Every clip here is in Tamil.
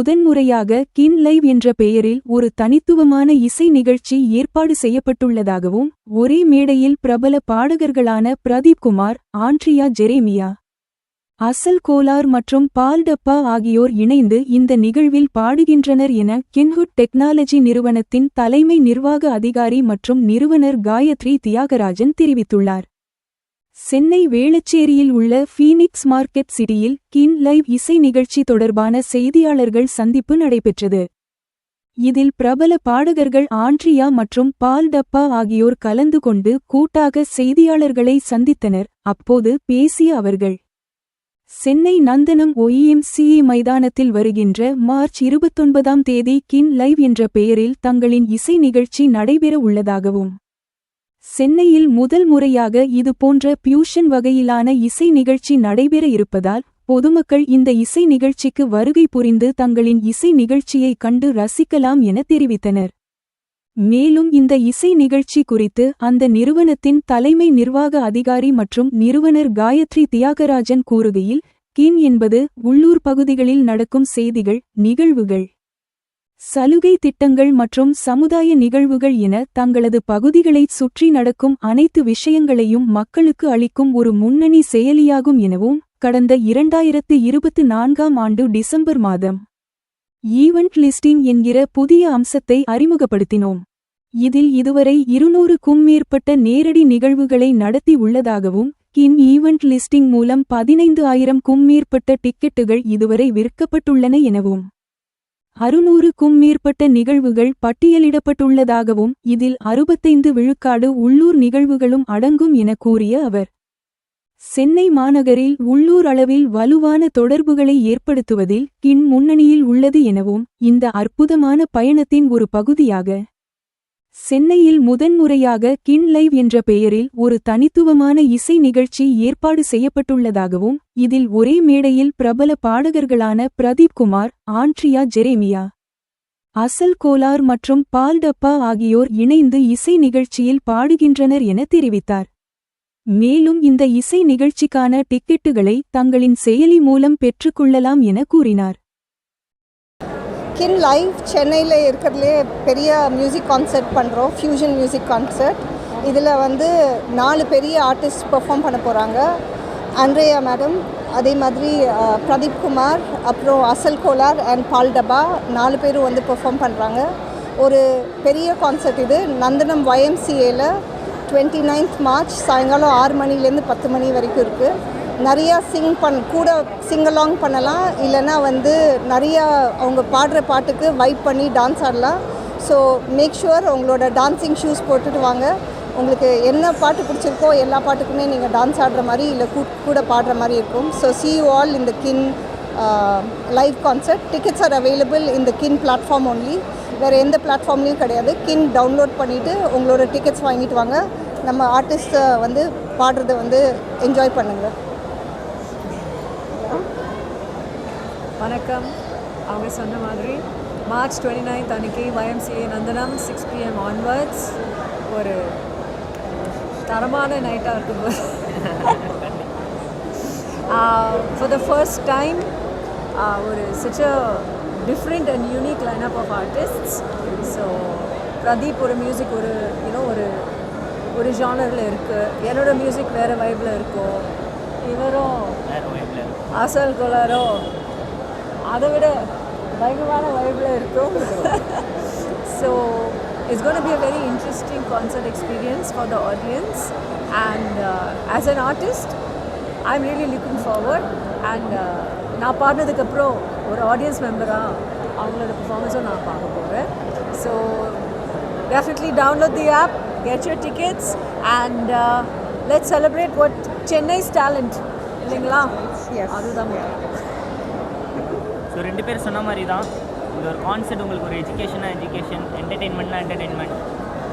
முதன்முறையாக கின் லைவ் என்ற பெயரில் ஒரு தனித்துவமான இசை நிகழ்ச்சி ஏற்பாடு செய்யப்பட்டுள்ளதாகவும் ஒரே மேடையில் பிரபல பாடகர்களான பிரதீப் குமார் ஆண்ட்ரியா ஜெரேமியா அசல் கோலார் மற்றும் பால்டப்பா ஆகியோர் இணைந்து இந்த நிகழ்வில் பாடுகின்றனர் என கின்ஹுட் டெக்னாலஜி நிறுவனத்தின் தலைமை நிர்வாக அதிகாரி மற்றும் நிறுவனர் காயத்ரி தியாகராஜன் தெரிவித்துள்ளார். சென்னை வேளச்சேரியில் உள்ள ஃபீனிக்ஸ் மார்க்கெட் சிட்டியில் கின் லைவ் இசை நிகழ்ச்சி தொடர்பான செய்தியாளர்கள் சந்திப்பு நடைபெற்றது. இதில் பிரபல பாடகர்கள் ஆண்ட்ரியா மற்றும் பால் டப்பா ஆகியோர் கலந்து கொண்டு கூட்டாக செய்தியாளர்களை சந்தித்தனர். அப்போது பேசிய அவர்கள் சென்னை நந்தனம் ஒய்எம்சிஏ மைதானத்தில் வருகின்ற மார்ச் இருபத்தொன்பதாம் தேதி கின் லைவ் என்ற பெயரில் தங்களின் இசை நிகழ்ச்சி நடைபெற உள்ளதாகவும் சென்னையில் முதல் முறையாக இது போன்ற பியூஷன் வகையிலான இசை நிகழ்ச்சி நடைபெற இருப்பதால் பொதுமக்கள் இந்த இசை நிகழ்ச்சிக்கு வருகை புரிந்து தங்களின் இசை நிகழ்ச்சியை கண்டு ரசிக்கலாம் என தெரிவித்தனர். மேலும் இந்த இசை நிகழ்ச்சி குறித்து அந்த நிறுவனத்தின் தலைமை நிர்வாக அதிகாரி மற்றும் நிறுவனர் காயத்ரி தியாகராஜன் கூறுகையில் கின் என்பது உள்ளூர் பகுதிகளில் நடக்கும் செய்திகள் நிகழ்வுகள். சலுகை திட்டங்கள் மற்றும் சமுதாய நிகழ்வுகள் என தங்களது பகுதிகளைச் சுற்றி நடக்கும் அனைத்து விஷயங்களையும் மக்களுக்கு அளிக்கும் ஒரு முன்னணி செயலியாகும் எனவும் கடந்த இரண்டாயிரத்து இருபத்து நான்காம் ஆண்டு டிசம்பர் மாதம் ஈவெண்ட் லிஸ்டிங் என்கிற புதிய அம்சத்தை அறிமுகப்படுத்தினோம். இதில் இதுவரை இருநூறுக்கும் மேற்பட்ட நேரடி நிகழ்வுகளை நடத்தி உள்ளதாகவும் கின் ஈவெண்ட் லிஸ்டிங் மூலம் பதினைந்து ஆயிரம்க்கும் மேற்பட்ட டிக்கெட்டுகள் இதுவரை விற்கப்பட்டுள்ளன எனவும் அறுநூறுக்கும் மேற்பட்ட நிகழ்வுகள் பட்டியலிடப்பட்டுள்ளதாகவும் இதில் அறுபத்தைந்து விழுக்காடு உள்ளூர் நிகழ்வுகளும் அடங்கும் என கூறிய அவர். சென்னை மாநகரில் உள்ளூர் அளவில் வலுவான தொடர்புகளை ஏற்படுத்துவதில் கின் முன்னணியில் உள்ளது எனவும் இந்த அற்புதமான பயணத்தின் ஒரு பகுதியாக சென்னையில் முதன்முறையாக கின் லைவ் என்ற பெயரில் ஒரு தனித்துவமான இசை நிகழ்ச்சி ஏற்பாடு செய்யப்பட்டுள்ளதாகவும் இதில் ஒரே மேடையில் பிரபல பாடகர்களான பிரதீப் குமார் ஆண்ட்ரியா ஜெரேமியா அசல் கோலார் மற்றும் பால்டப்பா ஆகியோர் இணைந்து இசை நிகழ்ச்சியில் பாடுகின்றனர் என தெரிவித்தார். மேலும் இந்த இசை நிகழ்ச்சிக்கான டிக்கெட்டுகளை தங்களின் செயலி மூலம் பெற்றுக்கொள்ளலாம் என கூறினார். கின் லைவ் சென்னையில் இருக்கிறதுலே பெரிய மியூசிக் கான்சர்ட் பண்ணுறோம் ஃப்யூஷன் மியூசிக் கான்சர்ட் இதில் வந்து நாலு பெரிய ஆர்டிஸ்ட் பெர்ஃபார்ம் பண்ண போகிறாங்க அன்ரேயா மேடம் அதே மாதிரி பிரதீப் குமார் அப்புறம் அசல் கோலார் அண்ட் பால் டபா நாலு பேரும் வந்து பெர்ஃபார்ம் பண்ணுறாங்க ஒரு பெரிய கான்சர்ட் இது. நந்தனம் ஒய்எம்சிஏல டுவெண்ட்டி நைன்த் மார்ச் சாயங்காலம் ஆறு மணிலேருந்து பத்து மணி வரைக்கும் இருக்குது நிறையா சிங் பண் கூட சிங்கலாங் பண்ணலாம். இல்லைன்னா வந்து நிறையா அவங்க பாடுற பாட்டுக்கு வைப் பண்ணி டான்ஸ் ஆடலாம். ஸோ மேக் ஷுவர் உங்களோட டான்ஸிங் ஷூஸ் போட்டுட்டு வாங்க. உங்களுக்கு என்ன பாட்டு பிடிச்சிருக்கோ எல்லா பாட்டுக்குமே நீங்கள் டான்ஸ் ஆடுற மாதிரி இல்லை கூ கூட பாடுற மாதிரி இருக்கும். ஸோ சி யூ ஆல் இந்த கின் live concert tickets are available இந்த கின் பிளாட்ஃபார்ம் ஒன்லி வேறு எந்த பிளாட்ஃபார்ம்லேயும் கிடையாது. கின் டவுன்லோட் பண்ணிவிட்டு உங்களோட டிக்கெட்ஸ் வாங்கிட்டு வாங்க. நம்ம ஆர்டிஸ்ட்டை வந்து பாடுறதை வந்து என்ஜாய் பண்ணுங்கள் வணக்கம். அவங்க சொன்ன மாதிரி மார்ச் டுவெண்ட்டி நைன்த் அன்னைக்கு YMCA Nandanam six PM onwards ஒரு தரமான நைட்டாக இருக்கும்போது ஃபார் த ஃபர்ஸ்ட் டைம் ஒரு a different and unique lineup of artists so Pradeep ஒரு மியூசிக் ஒரு யூனோ ஒரு ஒரு ஜானரில் இருக்குது என்னோட மியூசிக் வேறு வைப்பில் இருக்கும் இவரும் அசல் கோளாரோ அதை விட பயங்கரமான வைப்பில் இருக்கும் so it's gonna be a very interesting concert experience for the audience and as an artist I'm really looking forward and நான் பாடினதுக்கப்புறம் ஒரு ஆடியன்ஸ் மெம்பராக அவங்களோட பெர்ஃபார்மன்ஸும் நான் பார்க்க போகிறேன் so definitely download the app get your tickets and let celebrate what Chennai's talent இல்லைங்களா? Yes. அதுதான். ஸோ ரெண்டு பேர் சொன்ன மாதிரி தான் இந்த ஒரு கான்செப்ட் உங்களுக்கு ஒரு எஜுகேஷனாக எஜுகேஷன் என்டர்டெயின்மெண்ட்னா என்டர்டெயின்மெண்ட்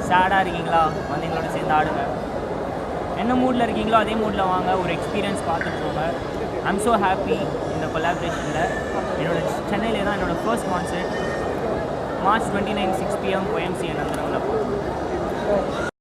சேடாக இருக்கீங்களா? வந்து எங்களோட சேர்ந்து ஆடுங்க. என்ன மூடில் இருக்கீங்களோ அதே மூடில் வாங்க. ஒரு எக்ஸ்பீரியன்ஸ் பார்த்துட்டு போங்க. ஐம் ஸோ ஹாப்பி இந்த கொலாபரேஷனில் என்னோட சென்னையிலே தான் என்னோடய first concert March twenty nine six PM YMC நந்தனமில்